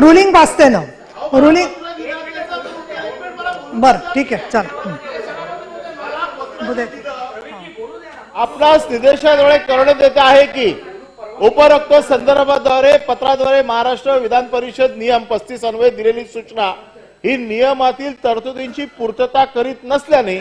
Ruling वाचते ना. Ruling बर ठीक आहे चल. हं. आपणास निदेशाद्वारे करण्यात देत आहे की उपरोक्त संदर्भाद्वारे पत्राद्वारे महाराष्ट्र विधान परिषद नियम पस्तीस अन्वये दिलेली सूचना ही नियमातील तरतुदींची पूर्तता करीत नसल्याने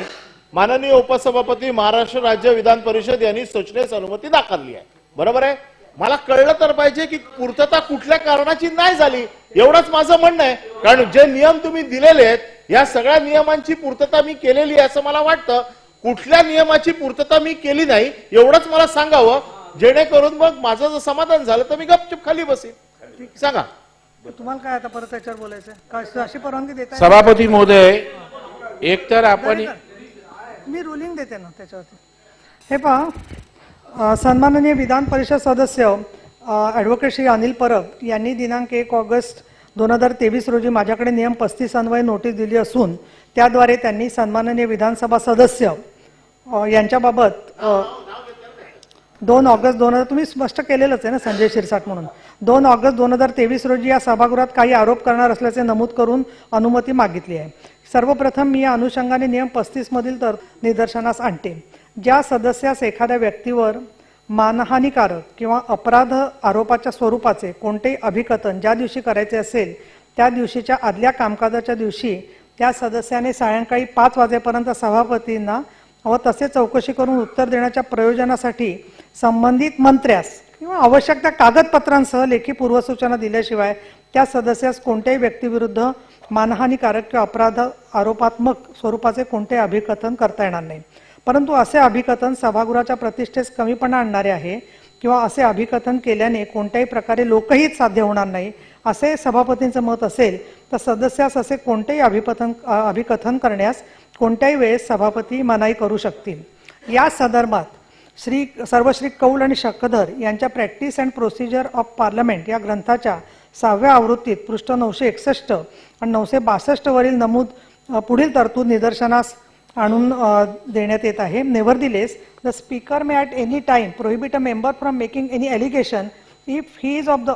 माननीय उपसभापती महाराष्ट्र राज्य विधान परिषद यांनी सूचनेस अनुमती नाकारली आहे. बरोबर आहे? मला कळलं तर पाहिजे की पूर्तता कुठल्या कारणाची नाही झाली. एवढंच माझं म्हणणं आहे. कारण जे नियम तुम्ही दिलेले आहेत या सगळ्या नियमांची पूर्तता मी केलेली आहे असं मला वाटतं. कुठल्या नियमाची पूर्तता मी केली नाही एवढंच मला सांगावं. जेणेकरून मग माझं जर समाधान झालं तर मी गपचूप खाली बसेन. सांगा. तुम्हाला काय आता परत त्याच्यावर बोलायचं काय अशी परवानगी देता सभापती महोदय एकतर आपण मी रुलिंग देते ना त्याच्यावरती. हे पहा सन्माननीय विधान परिषद सदस्य ॲडव्होकेट श्री अनिल परब यांनी दिनांक एक ऑगस्ट दोन हजार तेवीस रोजी माझ्याकडे नियम पस्तीस अन्वये नोटीस दिली असून त्याद्वारे त्यांनी सन्माननीय विधानसभा सदस्य यांच्याबाबत दोन ऑगस्ट दोन हजार तुम्ही स्पष्ट केलेलंच आहे ना संजय शिरसाट म्हणून. दोन ऑगस्ट दोन हजार तेवीस रोजी या सभागृहात काही आरोप करणार असल्याचे नमूद करून अनुमती मागितली आहे. सर्वप्रथम मी या अनुषंगाने नियम पस्तीसमधील तर निदर्शनास आणते. ज्या सदस्यास एखाद्या व्यक्तीवर मानहानिकारक किंवा अपराध आरोपाच्या स्वरूपाचे कोणतेही अभिकथन ज्या दिवशी करायचे असेल त्या दिवशीच्या आदल्या कामकाजाच्या दिवशी त्या सदस्याने सायंकाळी पाच वाजेपर्यंत सभापतींना व तसे चौकशी करून उत्तर देण्याच्या प्रयोजनासाठी संबंधित मंत्र्यास किंवा आवश्यक त्या कागदपत्रांसह लेखी पूर्वसूचना दिल्याशिवाय त्या सदस्यास कोणत्याही व्यक्तीविरुद्ध मानहानिकारक किंवा अपराध आरोपात्मक स्वरूपाचे कोणतेही अभिकथन करता येणार नाही. परंतु असे अभिकथन सभागृहाच्या प्रतिष्ठेस कमीपणा आणणारे आहे किंवा असे अभिकथन केल्याने कोणत्याही प्रकारे लोकहित साध्य होणार नाही असे सभापतींचं मत असेल तर सदस्यास असे कोणतेही अभिपथन अभिकथन करण्यास कोणत्याही वेळेस सभापती मनाई करू शकतील. या संदर्भात श्री सर्वश्री कौल आणि शक्कधर यांच्या practice and procedure of parliament या ग्रंथाच्या सहाव्या आवृत्तीत पृष्ठ नऊशे एकसष्ट आणि नऊशे बासष्टवरील नमूद पुढील तरतूद निदर्शनास आणून अ, देण्यात येत आहे nevertheless the speaker may at any time prohibit a member from making any allegation if he is of the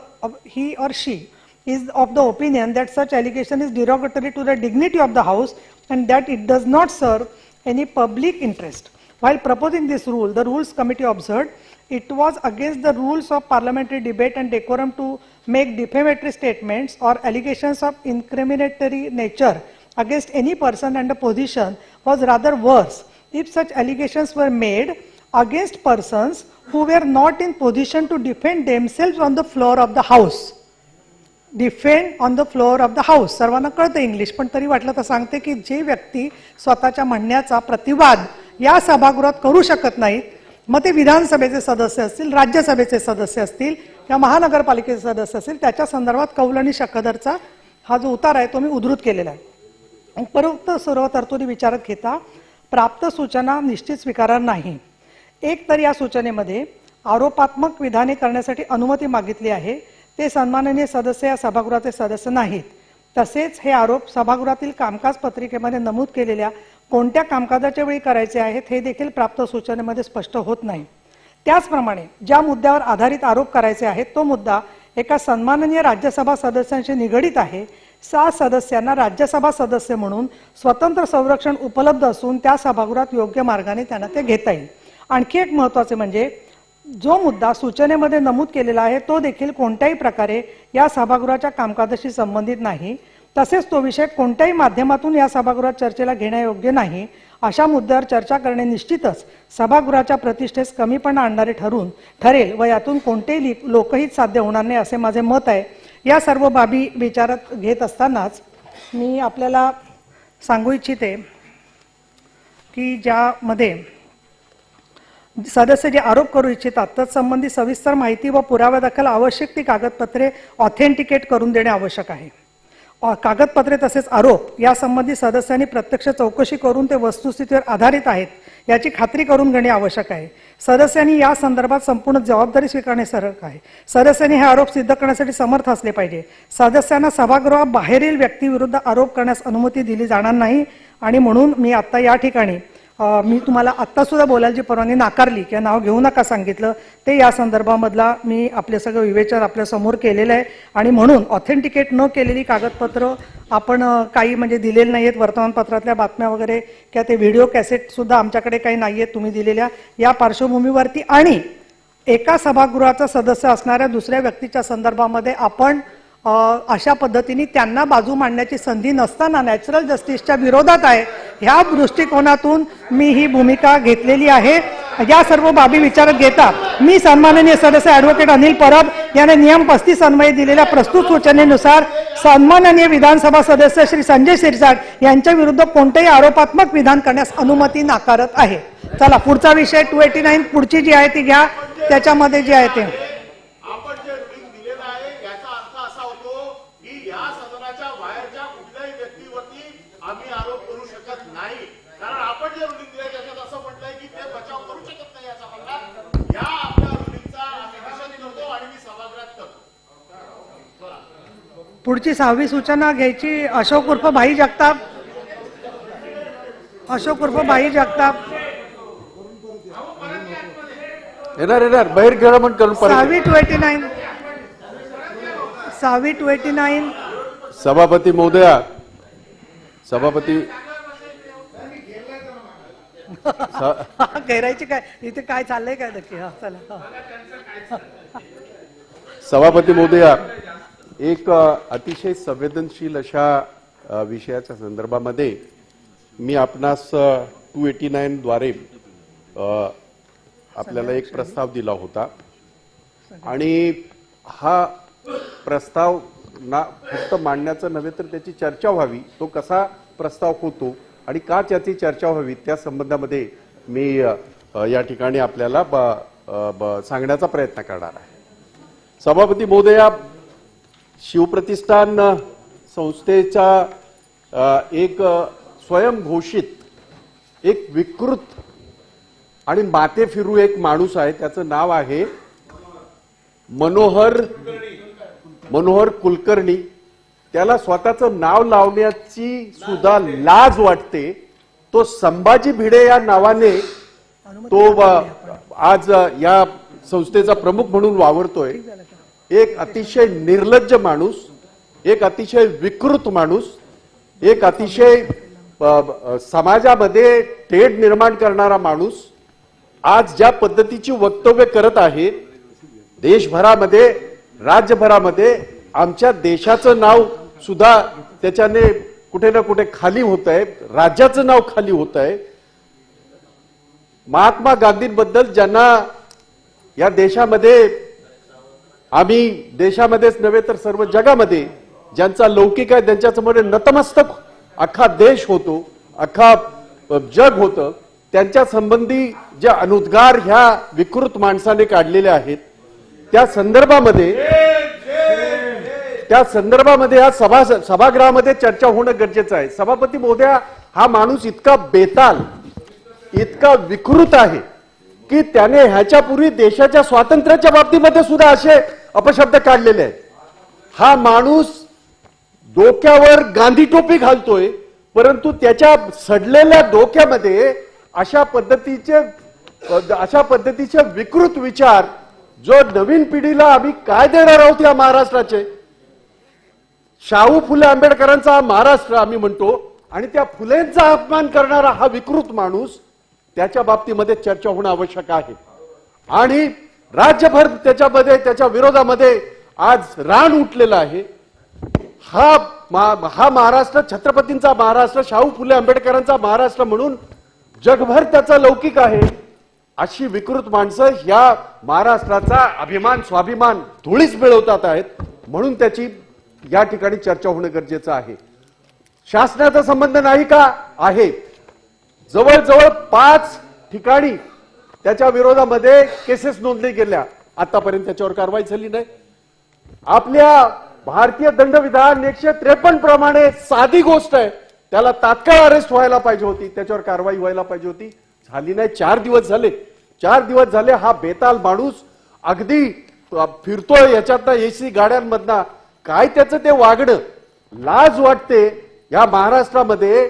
he or she is of the opinion that such allegation is derogatory to the dignity of the House and that it does not serve any public interest. While proposing this rule, the Rules Committee observed it was against the rules of parliamentary debate and decorum to make defamatory statements or allegations of incriminatory nature against any person and a position was rather worse. If such allegations were made against persons who were not in position to defend themselves on the floor of the House. Defend on the floor of the house सर्वांना कळतं English पण तरी वाटलं तर सांगते की जे व्यक्ती स्वतःच्या म्हणण्याचा प्रतिवाद या सभागृहात करू शकत नाहीत मग ते विधानसभेचे सदस्य असतील राज्यसभेचे सदस्य असतील किंवा महानगरपालिकेचे सदस्य असतील त्याच्या संदर्भात कौल आणि शकदरचा हा जो उतार आहे तो मी उद्धृत केलेला आहे. उपरोक्त सर्व तरतुदी विचारात घेता प्राप्त सूचना निश्चित स्वीकारणार नाही. एक तर या सूचनेमध्ये आरोपात्मक विधाने करण्यासाठी अनुमती मागितली आहे ते सन्माननीय सदस्य या सभागृहाचे सदस्य नाहीत. तसेच हे आरोप सभागृहातील कामकाज पत्रिकेमध्ये नमूद केलेल्या कोणत्या कामकाजाच्या वेळी करायचे आहेत हे देखील प्राप्त सूचनेमध्ये स्पष्ट होत नाही. त्याचप्रमाणे ज्या मुद्द्यावर आधारित आरोप करायचे आहेत तो मुद्दा एका सन्माननीय राज्यसभा सदस्यांशी निगडीत आहे सहा सदस्यांना राज्यसभा सदस्य म्हणून स्वतंत्र संरक्षण उपलब्ध असून त्या सभागृहात योग्य मार्गाने त्यांना ते घेता येईल. आणखी एक महत्त्वाचे म्हणजे जो मुद्दा सूचनेमध्ये नमूद केलेला आहे तो देखील कोणत्याही प्रकारे या सभागृहाच्या कामकाजाशी संबंधित नाही. तसेच तो विषय कोणत्याही माध्यमातून या सभागृहात चर्चेला घेण्यायोग्य नाही. अशा मुद्द्यावर चर्चा करणे निश्चितच सभागृहाच्या प्रतिष्ठेस कमीपणा आणणारे ठरून ठरेल व यातून कोणतेही लोकहित साध्य होणार नाही असे माझे मत आहे. या सर्व बाबी विचारात घेत असतानाच मी आपल्याला सांगू इच्छिते की ज्यामध्ये सदस्य जे आरोप करू इच्छितात तत्संबंधी सविस्तर माहिती व पुराव्यादाखल आवश्यक ती कागदपत्रे ऑथेंटिकेट करून देणे आवश्यक आहे. कागदपत्रे तसेच आरोप यासंबंधी सदस्यांनी प्रत्यक्ष चौकशी करून ते वस्तुस्थितीवर आधारित आहेत याची खात्री करून घेणे आवश्यक आहे. सदस्यांनी या संदर्भात संपूर्ण जबाबदारी स्वीकारणे सरळ आहे. सदस्यांनी हे आरोप सिद्ध करण्यासाठी समर्थ असले पाहिजे. सदस्यांना सभागृहाबाहेरील व्यक्तीविरुद्ध आरोप करण्यास अनुमती दिली जाणार नाही आणि म्हणून मी आता या ठिकाणी मी तुम्हाला आत्ता सुद्धा बोलायची परवानगी नाकारली किंवा नाव घेऊ नका सांगितलं ते या संदर्भामधला मी आपले सगळं विवेचन आपल्यासमोर केलेलं आहे. आणि म्हणून ऑथेंटिकेट न केलेली कागदपत्र आपण काही म्हणजे दिलेली नाही आहेत वर्तमानपत्रातल्या बातम्या वगैरे किंवा ते व्हिडिओ कॅसेटसुद्धा आमच्याकडे काही नाही आहेत तुम्ही दिलेल्या या पार्श्वभूमीवरती. आणि एका सभागृहाचा सदस्य असणाऱ्या दुसऱ्या व्यक्तीच्या संदर्भामध्ये आपण अशा पद्धतीने त्यांना बाजू मांडण्याची संधी नसताना नॅचरल जस्टिसच्या विरोधात आहे. ह्या दृष्टिकोनातून मी ही भूमिका घेतलेली आहे. या सर्व बाबी विचारात घेता मी सन्माननीय सदस्य ॲडव्होकेट अनिल परब याने नियम पस्तीस अन्वये दिलेल्या प्रस्तुत सूचनेनुसार सन्माननीय विधानसभा सदस्य श्री संजय शिरसाट यांच्या विरुद्ध कोणतेही आरोपात्मक विधान करण्यास अनुमती नाकारत आहे. चला पुढचा विषय टू एटी नाईन पुढची जी आहे ती घ्या. त्याच्यामध्ये जी आहे ते आपण जे रुलिंग दिलेलं आहे याचा अर्थ असा होतो की या सदनाच्या बाहेरच्या कुठल्याही व्यक्तीवरती आम्ही आरोप करू शकत नाही कारण आपण जे रुलिंग दिलंय त्याच्यात असं म्हटलंय की ते बचाव करू शकत नाही याचा या आपल्या रुलिंगचा आम्ही निषेध करतो आणि मी सभागृहात करतो पुढची सहावी सूचना घ्यायची. अशोक उर्फ भाई जगताप. अशोक उर्फ भाई जगताप. येणार येणार. बाहेर गेला म्हणून करून सहावी टू एटी नाईन सहावी टू एटी नाईन सभापती महोदया सभापती घेरायची काय? इथे काय चाललंय काय नक्की? हा चला. सभापती महोदया एक अतिशय संवेदनशील अशा विषयाच्या संदर्भामध्ये मी आपणास टू एटी नाईन द्वारे आपल्याला एक प्रस्ताव दिला होता. आणि हा प्रस्ताव ना फक्त मांडण्याचं नव्हे तर त्याची चर्चा व्हावी तो कसा प्रस्ताव होतो आणि का त्याची चर्चा व्हावी? त्या संबंधामध्ये मी या ठिकाणी आपल्याला ब- ब- सांगण्याचा प्रयत्न करणार आहे. सभापती महोदया शिवप्रतिष्ठान संस्थेचा एक स्वयंघोषित एक विकृत आणि माते फिरू एक माणूस आहे त्याचं नाव आहे मनोहर मनोहर कुलकर्णी. त्याला स्वतःचं नाव लावण्याची सुद्धा लाज वाटते. तो संभाजी भिडे या नावाने तो आज या संस्थेचा प्रमुख म्हणून वावरतोय. एक अतिशय निर्लज्ज माणूस एक अतिशय विकृत माणूस एक अतिशय समाजामध्ये तेढ निर्माण करणारा माणूस आज ज्या पद्धतीची वक्तव्य करत आहे देशभरामध्ये राज्यभरामध्ये आमच्या देशाचं नाव सुद्धा त्याच्याने कुठे ना कुठे खाली होत आहे. राज्याचं नाव खाली होत आहे. महात्मा गांधींबद्दल ज्यांना या देशामध्ये आम्ही देशामध्येच नव्हे तर सर्व जगामध्ये ज्यांचा लौकिक आहे त्यांच्यासमोर नतमस्तक अख्खा देश होतो अख्खा जग होतं त्यांच्या संबंधी जे अनुद्गार ह्या विकृत माणसाने काढलेले आहेत त्या संदर्भामध्ये त्या संदर्भामध्ये या सभा सभागृहामध्ये चर्चा होणं गरजेचं आहे. सभापती महोदया हा माणूस इतका बेताल इतका विकृत आहे की त्याने ह्याच्यापूर्वी देशाच्या स्वातंत्र्याच्या बाबतीमध्ये सुद्धा असे अपशब्द काढलेले आहेत. हा माणूस डोक्यावर गांधी टोपी घालतोय परंतु त्याच्या सडलेल्या डोक्यामध्ये अशा पद्धतीचे अशा पद्धतीचे विकृत विचार जो नवीन पिढीला आम्ही काय देणार आहोत या महाराष्ट्राचे? शाहू फुले आंबेडकरांचा हा महाराष्ट्र आम्ही म्हणतो आणि त्या फुलेंचा अपमान करणारा हा विकृत माणूस त्याच्या बाबतीमध्ये चर्चा होणं आवश्यक आहे. आणि राज्यभर त्याच्यामध्ये त्याच्या विरोधामध्ये आज रान उठलेलं आहे. हा मा- हा महाराष्ट्र छत्रपतींचा महाराष्ट्र शाहू फुले आंबेडकरांचा महाराष्ट्र म्हणून जगभर त्याचा लौकिक आहे अशी विकृत माणसं ह्या महाराष्ट्राचा अभिमान स्वाभिमान धुळीच मिळवतात आहेत. म्हणून त्याची या ठिकाणी चर्चा होणं गरजेचं आहे. शासनाचा संबंध नाही का? आहे. जवळजवळ पाच ठिकाणी त्याच्या विरोधामध्ये केसेस नोंदली गेल्या. आतापर्यंत त्याच्यावर कारवाई झाली नाही. आपल्या भारतीय दंडविधान एकशे त्रेपन्न प्रमाणे साधी गोष्ट आहे. त्याला तात्काळ अरेस्ट व्हायला पाहिजे होती. त्याच्यावर कारवाई व्हायला पाहिजे होती. झाली नाही. चार दिवस झाले. चार दिवस झाले हा बेताल माणूस अगदी फिरतोय. याच्यातनं एसी गाड्यांमधना काय त्याचं ते वागणं? लाज वाटते या महाराष्ट्रामध्ये.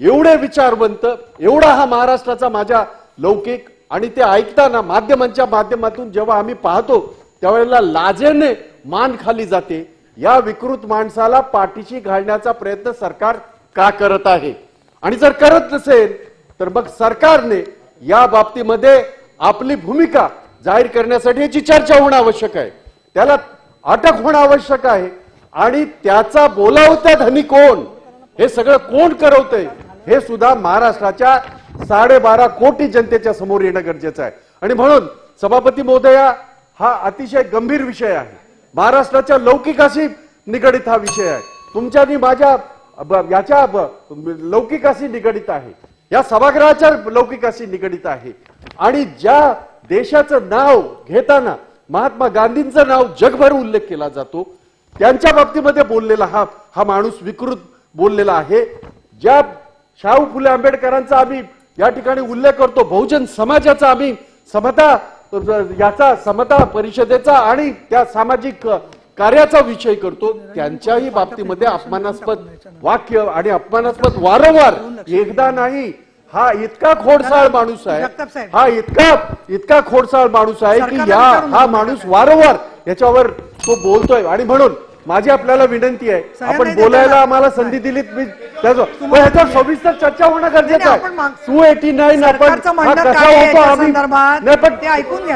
एवढे विचारवंत एवढा हा महाराष्ट्राचा माझ्या लौकिक आणि ते ऐकताना माध्यमांच्या माध्यमातून जेव्हा आम्ही पाहतो त्यावेळेला लाजेने मान खाली जाते. या विकृत माणसाला पाठीशी घालण्याचा प्रयत्न सरकार का करत आहे? आणि जर करत नसेल तर मग सरकारने या बाबतीमध्ये आपली भूमिका जाहीर करण्यासाठी याची चर्चा होणं आवश्यक आहे. त्याला अटक होणं आवश्यक आहे. आणि त्याचा बोलावत्या धनी कोण? हे सगळं कोण करवतंय? हे सुद्धा महाराष्ट्राच्या साडेबारा कोटी जनतेच्या समोर येणं गरजेचं आहे. आणि म्हणून सभापती महोदया हा अतिशय गंभीर विषय आहे. महाराष्ट्राच्या लौकिकाशी निगडित हा विषय आहे. तुमच्यानी माझ्या याच्या लौकिकाशी निगडित आहे. या सभागृहाच्या लौकिकाशी निगडित आहे. आणि ज्या देशाचं नाव घेताना महात्मा गांधींचं नाव जगभर उल्लेख केला जातो. त्यांच्या बाबतीमध्ये बोललेला हा हा माणूस विकृत बोललेला आहे. ज्या शाहू फुले आंबेडकरांचा आम्ही या ठिकाणी उल्लेख करतो बहुजन समाजाचा आम्ही समता याचा समता परिषदेचा आणि त्या सामाजिक कार्याचा विषय करतो. त्यांच्याही बाबतीमध्ये अपमानास्पद वाक्य आणि अपमानास्पद वारंवार एकदा नाही हा इतका खोडसाळ माणूस आहे. हा इतका इतका खोडसाळ माणूस आहे की या हा. माणूस वारंवार याच्यावर तो बोलतोय आणि म्हणून माझी आपल्याला विनंती आहे आपण बोलायला आम्हाला संधी दिलीत मी ह्याच्यावर सविस्तर चर्चा होणं गरजेचं आहे टू एटी नाईन आपण कसा होतो आम्ही? नाही पण.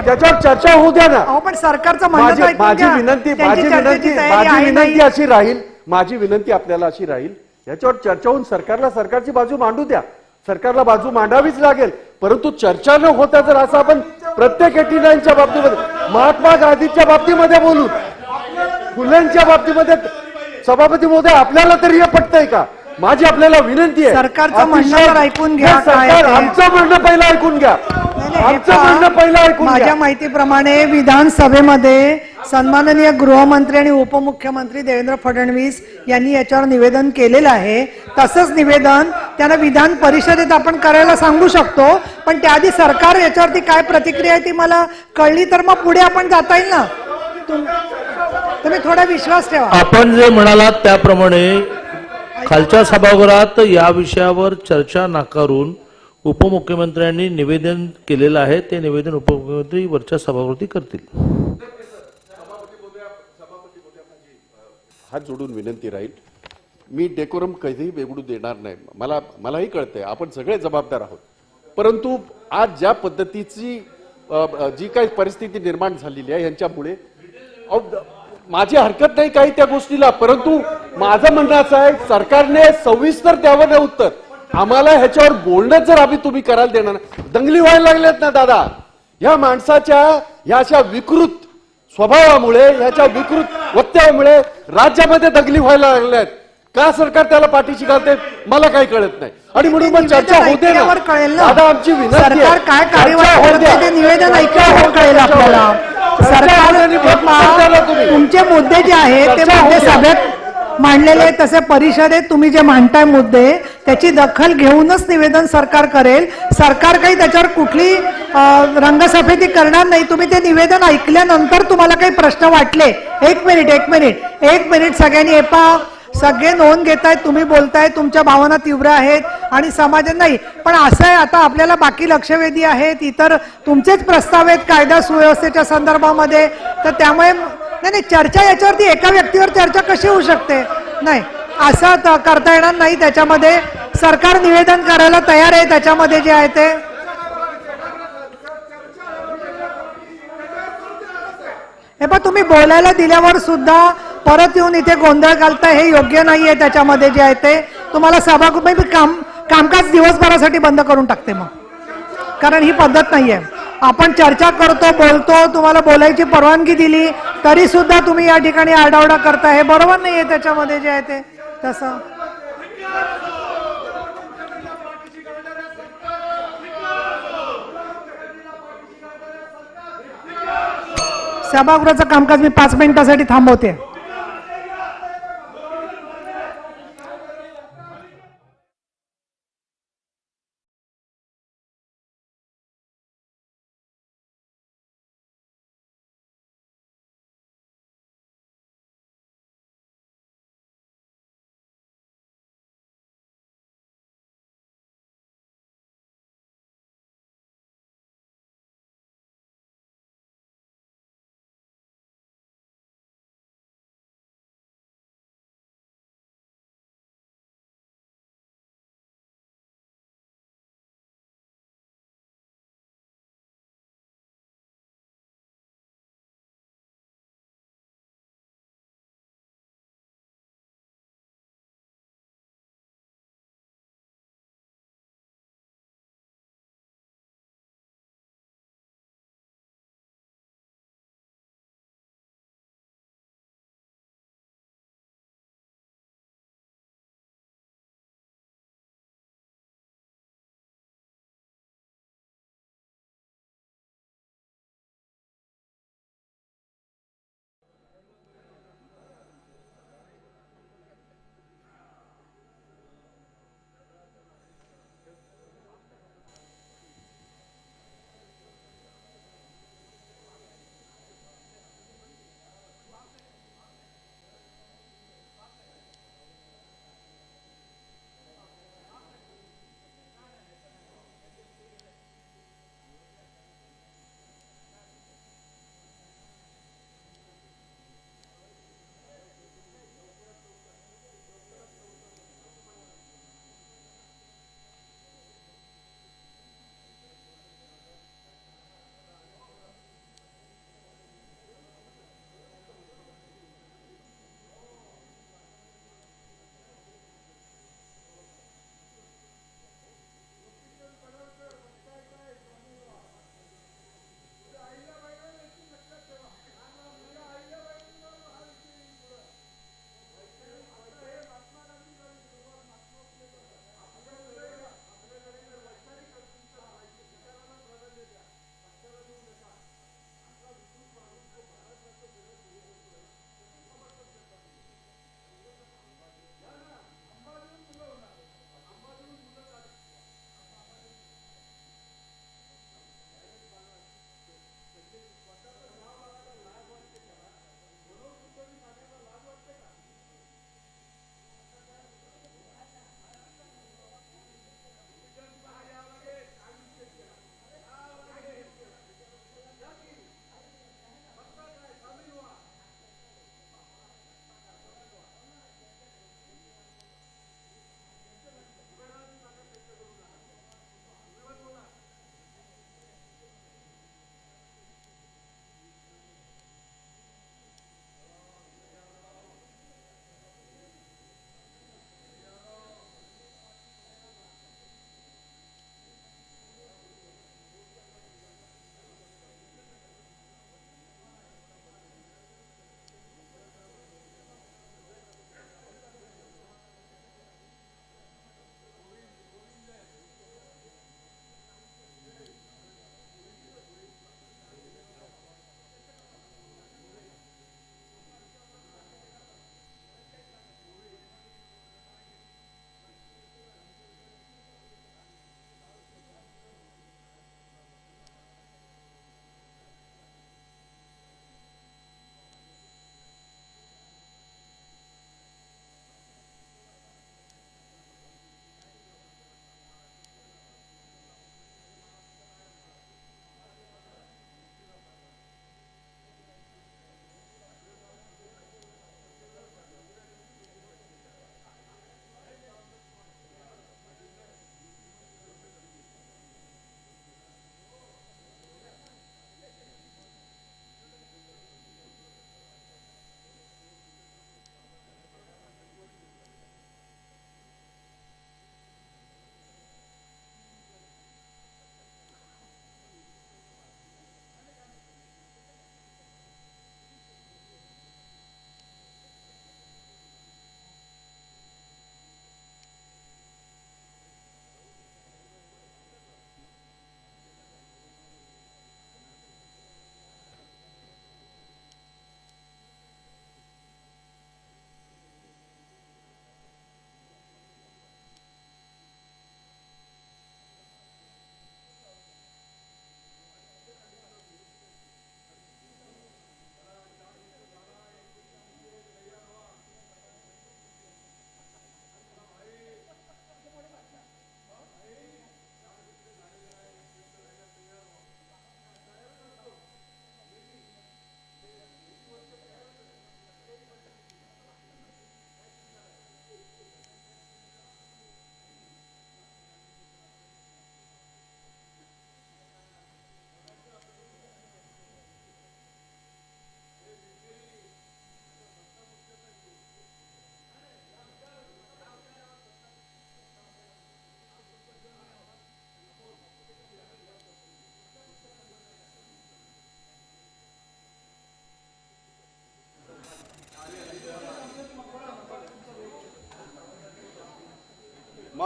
त्याच्यावर चर्चा होऊ द्या ना पण सरकारचं माझी. विनंती माझी विनंती माझी विनंती. अशी राहील माझी विनंती आपल्याला अशी राहील याच्यावर चर्चा होऊन सरकारला सरकारची बाजू मांडू द्या सरकारला बाजू मांडावीच लागेल. परंतु चर्चा न होता जर असं आपण प्रत्येक एटी नाईनच्या बाबतीमध्ये महात्मा गांधीच्या बाबतीमध्ये बोलू फुलेंच्या बाबतीमध्ये सभापती महोदय आपल्याला तरी हे पटतंय का? माझी आपल्याला विनंती आहे. सरकारचं म्हणणं ऐकून घ्या, सरकार. आमचं म्हणणं पहिलं ऐकून घ्या. आमचं पहा, म्हणणं पहिलं ऐकून माझ्या माहितीप्रमाणे विधानसभेमध्ये सन्माननीय गृहमंत्री आणि उपमुख्यमंत्री देवेंद्र फडणवीस यांनी याच्यावर निवेदन केलेलं आहे. तसंच निवेदन त्यांना विधान परिषदेत आपण करायला सांगू शकतो पण त्याआधी सरकार याच्यावरती काय प्रतिक्रिया आहे ती मला कळली तर मग पुढे आपण जाता येईल ना? तुम- तुम्ही थोडा विश्वास ठेवा. आपण जे म्हणालात त्याप्रमाणे खालच्या सभागृहात या विषयावर चर्चा नाकारून उपमुख्यमंत्र्यांनी निवेदन केलेलं आहे ते निवेदन उपमुख्यमंत्री वरच्या सभागृहात करतील. हात जोडून विनंती राहील. मी डेकोरम कधीही बेगडू देणार नाही. मला मलाही कळतंय आपण सगळे जबाबदार आहोत. परंतु आज ज्या पद्धतीची जी काही परिस्थिती निर्माण झालेली आहे यांच्यामुळे माझी हरकत नाही काही त्या गोष्टीला. परंतु माझं म्हणणं असं आहे सरकारने सविस्तर द्यावं नाही उत्तर आम्हाला ह्याच्यावर बोलणं जर आम्ही तुम्ही करायला देणार. दंगली व्हायला लागल्यात ना दादा. या माणसाच्या ह्या अशा विकृत स्वभावामुळे ह्याच्या विकृत वक्तव्यामुळे राज्यामध्ये दंगली व्हायला लागल्यात का सरकार त्याला पाठीशी घालते? मला काही कळत नाही. आणि म्हणून मग चर्चा होते ना. दादा आमची विनंती काय कार्यवाही निवेदन ऐकल्यावर कळेल आपल्याला. द्या सरकार. तुमचे मुद्दे जे आहेत ते मुद्दे. सभेत मांडलेले आहेत तसे परिषदेत तुम्ही जे मांडताय मुद्दे त्याची दखल घेऊनच निवेदन सरकार करेल. सरकार काही त्याच्यावर कुठली अं, रंगसफेदी करणार नाही. तुम्ही ते निवेदन ऐकल्यानंतर तुम्हाला काही प्रश्न वाटले. एक मिनिट एक मिनिट. एक मिनिट सगळ्यांनी एपा पहा सगळे नोंद घेतायत तुम्ही बोलताय तुमच्या भावना तीव्र आहेत आणि समाज नाही. पण असं आहे आता आपल्याला बाकी लक्षवेधी आहेत इतर तुमचेच प्रस्ताव आहेत कायदा सुव्यवस्थेच्या संदर्भामध्ये. तर त्यामुळे नाही नाही चर्चा याच्यावरती एका व्यक्तीवर चर्चा कशी होऊ शकते? नाही असं करता येणार नाही त्याच्यामध्ये. सरकार निवेदन करायला तयार आहे त्याच्यामध्ये जे आहे ते. हे पण तुम्ही बोलायला दिल्यावर सुद्धा परत येऊन इथे गोंधळ घालताय हे योग्य नाहीये त्याच्यामध्ये जे आहे ते. तुम्हाला सभागृह मी काम कामकाज दिवसभरासाठी बंद करून टाकते मग. कारण ही पद्धत नाही आहे आपण चर्चा करतो बोलतो तुम्हाला बोलायची परवानगी दिली तरी सुद्धा तुम्ही या ठिकाणी आडावडा करताय. हे बरोबर नाही आहे त्याच्यामध्ये जे आहे ते. तसं. सभागृहाचं कामकाज मी पाच मिनिटासाठी थांबवते.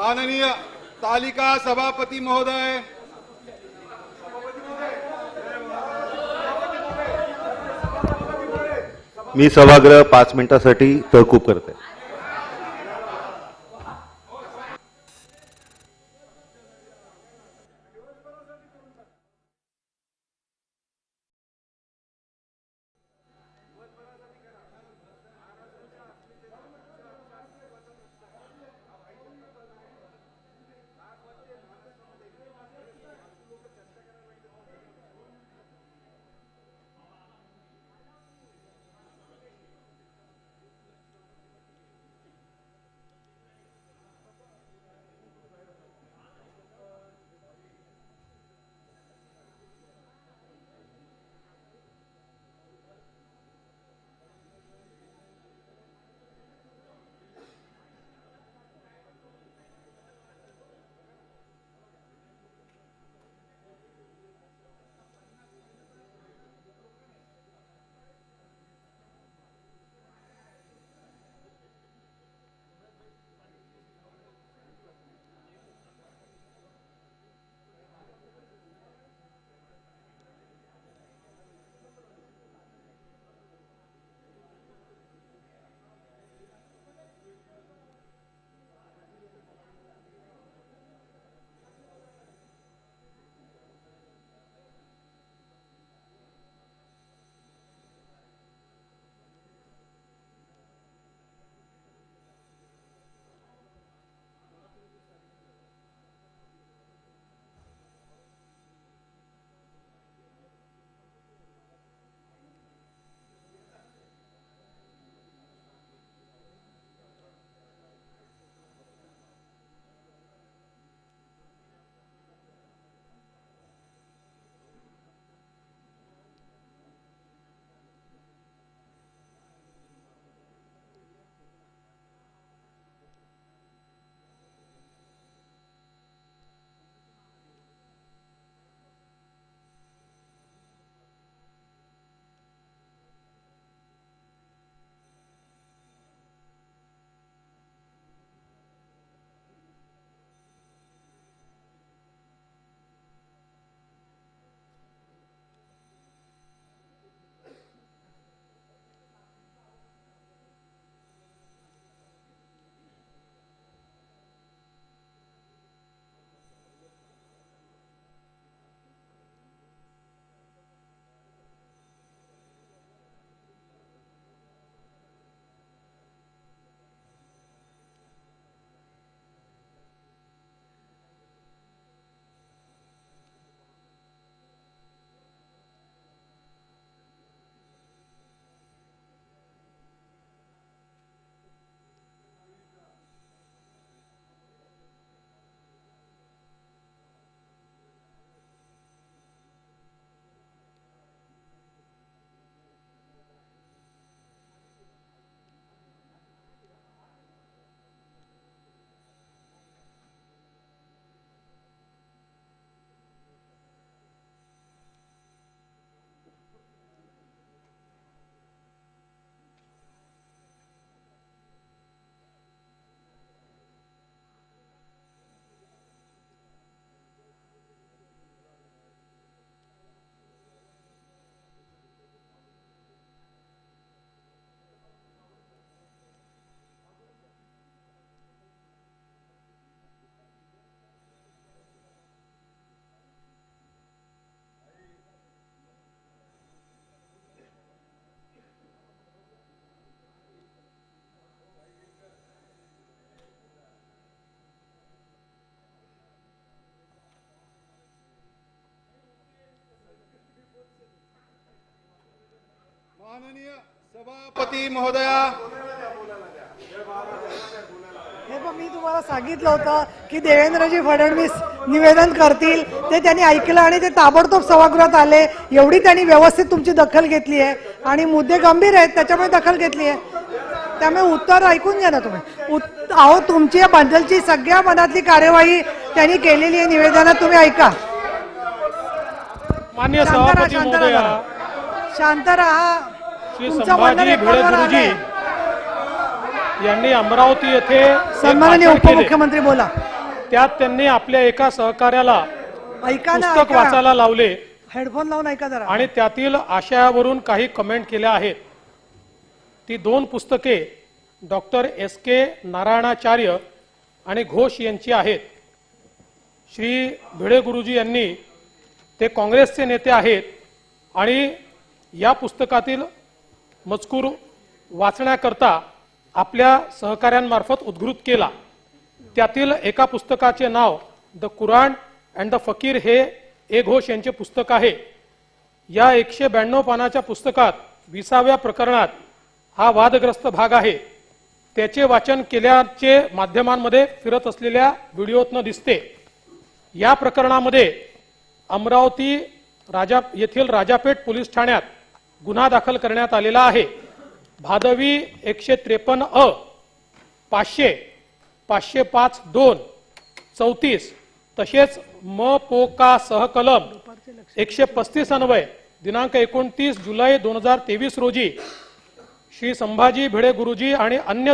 माननीय तालिका सभापती महोदय। मी सभागृह पाच मिनिटासाठी तहकूब करते माननीय सभापती महोदया. हे पण मी तुम्हाला सांगितलं होतं की देवेंद्रजी फडणवीस निवेदन करतील ते त्यांनी ऐकलं आणि ते ताबडतोब सभागृहात आले. एवढी त्यांनी व्यवस्थित तुमची दखल घेतली आहे. आणि मुद्दे गंभीर आहेत त्याच्यामुळे दखल घेतली आहे. त्यामुळे उत्तर ऐकून घ्या ना तुम्ही. उत- अहो तुमची या बद्दलची सगळ्या मनातली कार्यवाही त्यांनी केलेली आहे निवेदनात तुम्ही ऐका. मान्य शांत राहा, शांत राहा. श्री संभाजी भिडे गुरुजी. यांनी अमरावती येथे सन्माननीय. उपमुख्यमंत्री बोला त्यात त्यांनी आपल्या एका सहकार्याला पुस्तक. वाचायला लावले हेडफोन लावून ऐका जरा आणि त्यातील आशयावरून काही कमेंट केल्या आहेत ती दोन पुस्तके डॉक्टर एस के नारायणाचार्य आणि घोष यांची आहेत श्री भिडे गुरुजी यांनी ते काँग्रेसचे नेते आहेत आणि या पुस्तकातील मजकूर वाचण्याकरता आपल्या सहकाऱ्यांमार्फत उद्घृत केला. त्यातील एका पुस्तकाचे नाव the Quran and the fakir हे ए घोष यांचे पुस्तक आहे. या एकशे ब्याण्णव पानाच्या पुस्तकात विसाव्या प्रकरणात हा वादग्रस्त भाग आहे. त्याचे वाचन केल्याचे माध्यमांमध्ये फिरत असलेल्या व्हिडिओतनं दिसते. या प्रकरणामध्ये अमरावती राजा येथील राजापेठ पोलीस ठाण्यात गुन्हा दाखल करण्यात आलेला आहे. भादवी एकशे त्रेपन्न अ पाचशे पाचशे पाच दोन चौतीस तसेच म पो का सहकलम एकशे पस्तीस अन्वय दिनांक एकोणतीस जुलै दोन हजार तेवीस रोजी श्री संभाजी भिडे गुरुजी आणि अन्य